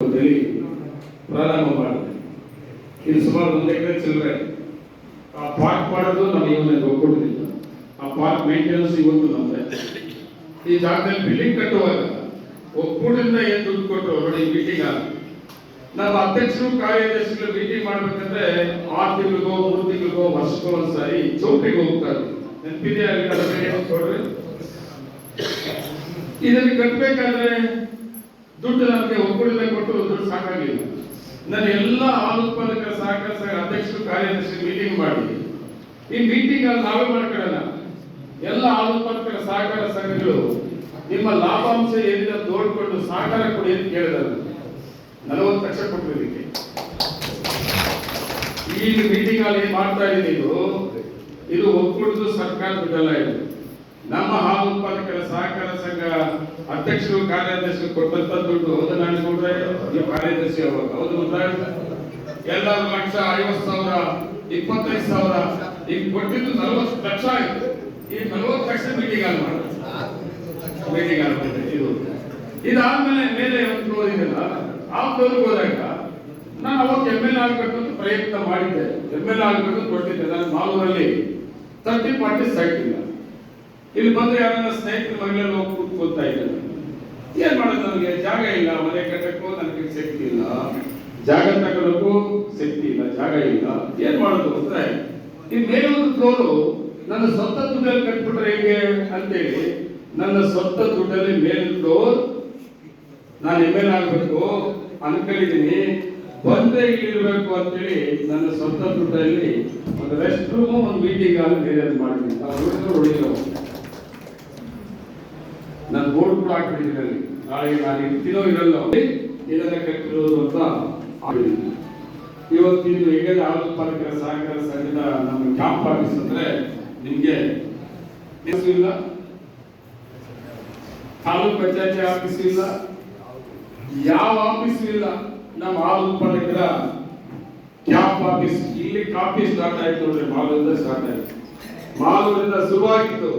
ಅಂತೇಳಿ ಪ್ರಾರಂಭ ಮಾಡಿದೆ ಇದು ಸುಮಾರು ಒಂದು ಎಕರೆ ಚಿಲ್ಲರೆ ಆ ಪಾರ್ಕ್ ಮಾಡೋದು ನಮಗೆ ಇವನ್ನ ಒಪ್ಪಿಕೊಂಡಿಲ್ಲ ಆ ಪಾರ್ಕ್ ಮೇಂಟೆನೆನ್ಸ್ ಇವತ್ತು ನಮ್ದೆ. ಈ ಜಾಗದಲ್ಲಿ ಬಿಲ್ಡಿಂಗ್ ಕಟ್ಟುವಾಗ ಒಕ್ಕೂಟದಿಂದ ಏನು ದುಡ್ಡು ಕೊಟ್ಟು ನೋಡಿ ಮೀಟಿಂಗ್ ಆಗ ನಮ್ಮ ಅಧ್ಯಕ್ಷರು ಕಾರ್ಯದರ್ಶಿಗಳು ಮೀಟಿಂಗ್ ಮಾಡ್ಬೇಕಂದ್ರೆ ಆರು ತಿಂಗಳಿಗೋ ಮೂರು ತಿಂಗಳಿಗೋ ವರ್ಷಕ್ಕೋ ಒಂದ್ಸಾರಿ ಚೌಕಿಗೆ ಹೋಗ್ತಾರೆ. ನೆನಪಿದೆಯಾ ಅದನ್ನ ಇದನ್ನು ಕಟ್ಟಬೇಕಾದ್ರೆ ದುಡ್ಡು ನನಗೆ ಒಕ್ಕೂಟದ ಕೊಟ್ಟು ದುಡ್ಡು ಸಾಕಾಗಿಲ್ಲ. ನಾನು ಎಲ್ಲ ಹಾಲು ಉತ್ಪಾದಕರ ಸಹಕಾರ ಸಂಘ ಅಧ್ಯಕ್ಷರು ಕಾರ್ಯದರ್ಶಿ ಮೀಟಿಂಗ್ ಮಾಡಿ. ಈ ಮೀಟಿಂಗ್ ಅಲ್ಲಿ ನಾವೇ ಮಾಡ್ಕೊಳ್ಳೋಣ. ಎಲ್ಲ ಹಾಲು ಸಹಕಾರ ಸಂಘಗಳು ನಿಮ್ಮ ಲಾಭಾಂಶ ಏನಿದೆ ನೋಡಿಕೊಂಡು ಸಹಕಾರ ಕೊಡಿ ಅಂತ ಕೇಳಿದಾರೆ. ನಲವತ್ತು ಲಕ್ಷ ಕೊಟ್ಟರು ಇದಕ್ಕೆ ಈ ಮೀಟಿಂಗ್ ಅಲ್ಲಿ ಮಾಡ್ತಾ ಇದ್ದೀನಿ ಇದು ಒಕ್ಕೂಟದ ಸರ್ಕಾರ ದುಡ್ಡಲ್ಲ ಇದು ನಮ್ಮ ಹಾಲು ಉತ್ಪಾದಕರ ಸಹಕಾರ ಸಂಘ ಅಧ್ಯಕ್ಷರು ಕಾರ್ಯದರ್ಶಿ ಕೊಟ್ಟಂತ ದುಡ್ಡು ಹೌದು ನಾನು ನೋಡ್ರೆ ಈ ಕಾರ್ಯದರ್ಶಿ ಅವಾಗ ಹೌದು ಎಲ್ಲರೂ ಲಕ್ಷ ಐವತ್ತು ಸಾವಿರ, ಇಪ್ಪತ್ತೈದು ಸಾವಿರ, ಈಗ ಕೊಟ್ಟಿದ್ದು ನಲವತ್ತು ಲಕ್ಷ ಆಯ್ತು. ಈ ನಲವತ್ತು ಲಕ್ಷ ಮೀಟಿಂಗ್ ಮೀಟಿಂಗ್ ಆಗ್ತದೆ ಇದು. ಇದಾದ್ಮೇಲೆ ಮೇಲೆ ಒಂದು ಓದಿದಲ್ಲ ಆ ಫ್ಲೋರ್ಗೆ ಹೋದಾಗ ನಾನು ಅವತ್ತು ಎಂ ಎಲ್ ಆಗ್ಬೇಕು ಅಂತ ಪ್ರಯತ್ನ ಮಾಡಿದ್ದೆ. ಎಂ ಎಲ್ ಆಗ್ಬೇಕು ಅಂತ ಕೊಟ್ಟಿದ್ದೆ. ನಾನು ಮಾಲೂರಲ್ಲಿ ತರ್ಟಿ ಪಾರ್ಟಿ ಸೈಟ್ ಇಲ್ಲ ಇಲ್ಲಿ ಬಂದ್ರೆ ಯಾರನ್ನ ಸ್ನೇಹಿತರ ಮನೆಯಲ್ಲಿ ಹೋಗಿ ಕೂತ್ಕೋತಾ ಇದ್ದಾರೆ. ಏನ್ ಮಾಡೋದು ನನಗೆ ಜಾಗ ಇಲ್ಲ, ಮನೆ ಕಟ್ಟಕ್ಕೂ ನನಗೆ ಶಕ್ತಿ ಇಲ್ಲ. ಜಾಗ ತಗೊಳ್ಳಕ್ಕೂ ಶಕ್ತಿ ಇಲ್ಲ, ಜಾಗ ಇಲ್ಲ. ಏನ್ ಮಾಡೋದು ಅಂದ್ರೆ, ಈ ಮೇಲೆ ಫ್ಲೋರು ನನ್ನ ಸ್ವಂತ ದುಡ್ಡಲ್ಲಿ ಕಟ್ಬಿಟ್ರೆ ಹೇಗೆ ಅಂತೇಳಿ, ನನ್ನ ಸ್ವಂತ ದುಡ್ಡಲ್ಲಿ ಮೇಲಿನ ಫ್ಲೋರ್ ನಾನು ಎಂ ಎಲ್ ಆಗಬೇಕು, ಅನ್ಕೊಂಡಿದ್ದೀನಿ. ಬಂದ್ರೆ ಇಲ್ಲಿರ್ಬೇಕು ಅಂತೇಳಿ ನನ್ನ ಸ್ವಂತ ದುಡ್ಡಲ್ಲಿ ಒಂದು ರೆಸ್ಟ್ ರೂಮ್ ಒಂದು ಮೀಟಿಂಗ್ ಆ ಬೇರೆ ಮಾಡಿದ್ದೀನಿ ನಾವು ಹುಡುಗರು ಹೊಡಿದ್ರು ನಾನು ಬೋರ್ಡ್ ಕೂಡ ಹಾಕ್ಬಿಟ್ಟಿದ್ದೀನಿ ಅಲ್ಲಿ. ನಾಳೆ ನಾನು ಇರ್ತೀನೋ ಇರಲ್ಲ ಇದನ್ನ ಕಟ್ಟಿರೋದು ಅಂತ ಇವತ್ತಿನ ಹೇಗೆ ಹಾಲು ಉತ್ಪಾದಕರ ಸಹಕಾರ ಸಂಘದ ನಮ್ಮ ಕ್ಯಾಂಪ್ ಆಫೀಸ್ ಅಂದ್ರೆ ನಿಮ್ಗೆ ಇಲ್ಲ? ತಾಲೂಕ್ ಪಂಚಾಯತಿ ಆಫೀಸ್ ಇಲ್ಲ. ಯಾವ ಆಫೀಸ್ ಇಲ್ಲ? ನಮ್ಮ ಹಾಲು ಉತ್ಪಾದಕರ ಕ್ಯಾಂಪ್ ಆಫೀಸ್ ಇಲ್ಲಿ ಕಾಫಿ ಸ್ಟಾರ್ಟ್ ಆಯ್ತು ನೋಡ್ರಿ, ಮಾಲೂರಿಂದ ಸ್ಟಾರ್ಟ್ ಆಯ್ತು. ಮಾಲೂರಿಂದ ಶುರುವಾಗಿತ್ತು.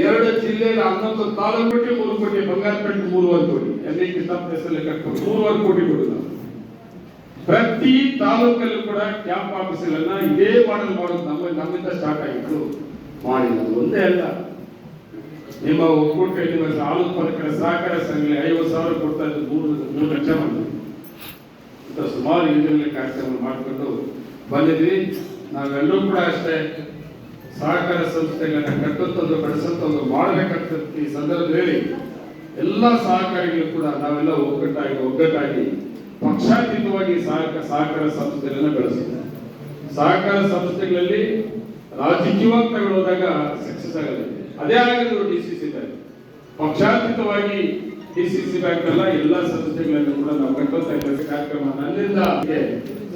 ಎರಡು ಜಿಲ್ಲೆಯಲ್ಲಿ ಹನ್ನೊಂದು ತಾಲೂಕು ಕೋಟಿ ಮೂರು ಕೋಟಿ. ಬಂಗಾರಪೇಟೆ ಮೂರುವರೆ ಕೋಟಿ ಎಲ್ಲಿ ಕಿತಾಬ್ ಹೆಸರಲ್ಲಿ ಕಟ್ಕೊಂಡು ಮೂರುವರೆ ಕೋಟಿ ಕೊಡುದು ಪ್ರತಿ ತಾಲೂಕಲ್ಲೂ ಕೂಡ ಕ್ಯಾಂಪ್ ಆಫೀಸ್ಗಳನ್ನ ಇದೇ ಮಾಡಲ್ ಮಾಡೋದು ನಮ್ಮ ನಮ್ಮಿಂದ ಸ್ಟಾರ್ಟ್ ಆಗಿತ್ತು ಮಾಡಿಲ್ಲ ಒಂದೇ ಅಲ್ಲ. ನಿಮ್ಮ ಒಕ್ಕೂಟ ಹಾಲು ಉತ್ಪಾದಕರ ಸಹಕಾರ ಸಂಘ ಐವತ್ತು ಸಾವಿರ ಕೊಡ್ತಾ ಇದ್ದು ಮೂರು ಮೂರು ಲಕ್ಷ ಇಂಥ ಸುಮಾರು ಯೋಜನೆ ಕಾರ್ಯಕ್ರಮ ಮಾಡಿಕೊಂಡು ಬಂದಿದ್ವಿ ನಾವೆಲ್ಲರೂ ಕೂಡ ಅಷ್ಟೇ ಸಹಕಾರ ಸಂಸ್ಥೆಗಳನ್ನ ಕಟ್ಟುತ್ತಂದು ಬೆಳೆಸುತ್ತಂದು ಮಾಡಬೇಕಂತ ಈ ಸಂದರ್ಭದಲ್ಲಿ. ಎಲ್ಲ ಸಹಕಾರಿಗಳು ಕೂಡ ನಾವೆಲ್ಲ ಒಗ್ಗಟ್ಟಾಗಿ ಒಗ್ಗಟ್ಟಾಗಿ, ಪಕ್ಷಾತೀತವಾಗಿ ಸಹಕಾರ ಸಹಕಾರ ಸಂಸ್ಥೆಗಳನ್ನ ಬೆಳೆಸುತ್ತೆ ಸಹಕಾರ ಸಂಸ್ಥೆಗಳಲ್ಲಿ ರಾಜಕೀಯವಾಗಿ ಹೋದಾಗ ಸಕ್ಸಸ್ ಆಗುತ್ತೆ. ಅದೇ ಆಗಿದ್ರು ಡಿ ಸಿ ಸಿ ಬ್ಯಾಂಕ್ ಪಕ್ಷಾತೀತವಾಗಿ ಡಿ ಸಿ ಸಿ ಬ್ಯಾಂಕ್ ಎಲ್ಲ ಸಂಸ್ಥೆಗಳನ್ನು ಕೂಡ ನಾವು ಕಟ್ಟುವಂತ ಕಾರ್ಯಕ್ರಮ. ನನ್ನಿಂದ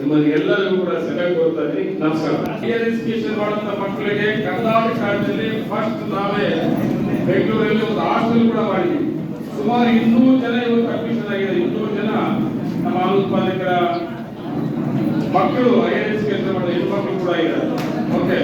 ನಿಮ್ಮಲ್ಲಿ ಎಲ್ಲರಿಗೂ ಕೂಡ ಸೆಲೆಕ್ಟ್ ಇದ್ದೀನಿ ನಮಸ್ಕಾರ. ಹೈಯರ್ ಎಜುಕೇಶನ್ ಮಾಡುವಂತ ಮಕ್ಕಳಿಗೆ ಕರ್ನಾಟಕ ರಾಜ್ಯದಲ್ಲಿ ಫಸ್ಟ್ ನಾವೇ ಬೆಂಗಳೂರಲ್ಲಿ ಒಂದು ಹಾಸ್ಟೆಲ್ ಕೂಡ ಮಾಡಿದ್ದೀವಿ ಸುಮಾರು ಇನ್ನೂರು ಜನ ಇವತ್ತು ಅಡ್ಮಿಷನ್ ಆಗಿದೆ ಇನ್ನೂರು ಜನ ನಮ್ಮ ಹಾಲು ಉತ್ಪಾದಕರ ಮಕ್ಕಳು ಹೈಯರ್ ಎಜುಕೇಶನ್ ಮಾಡೋ ಹೆಣ್ಮಕ್ಳು ಕೂಡ ಇದ್ದಾರೆ. ಓಕೆ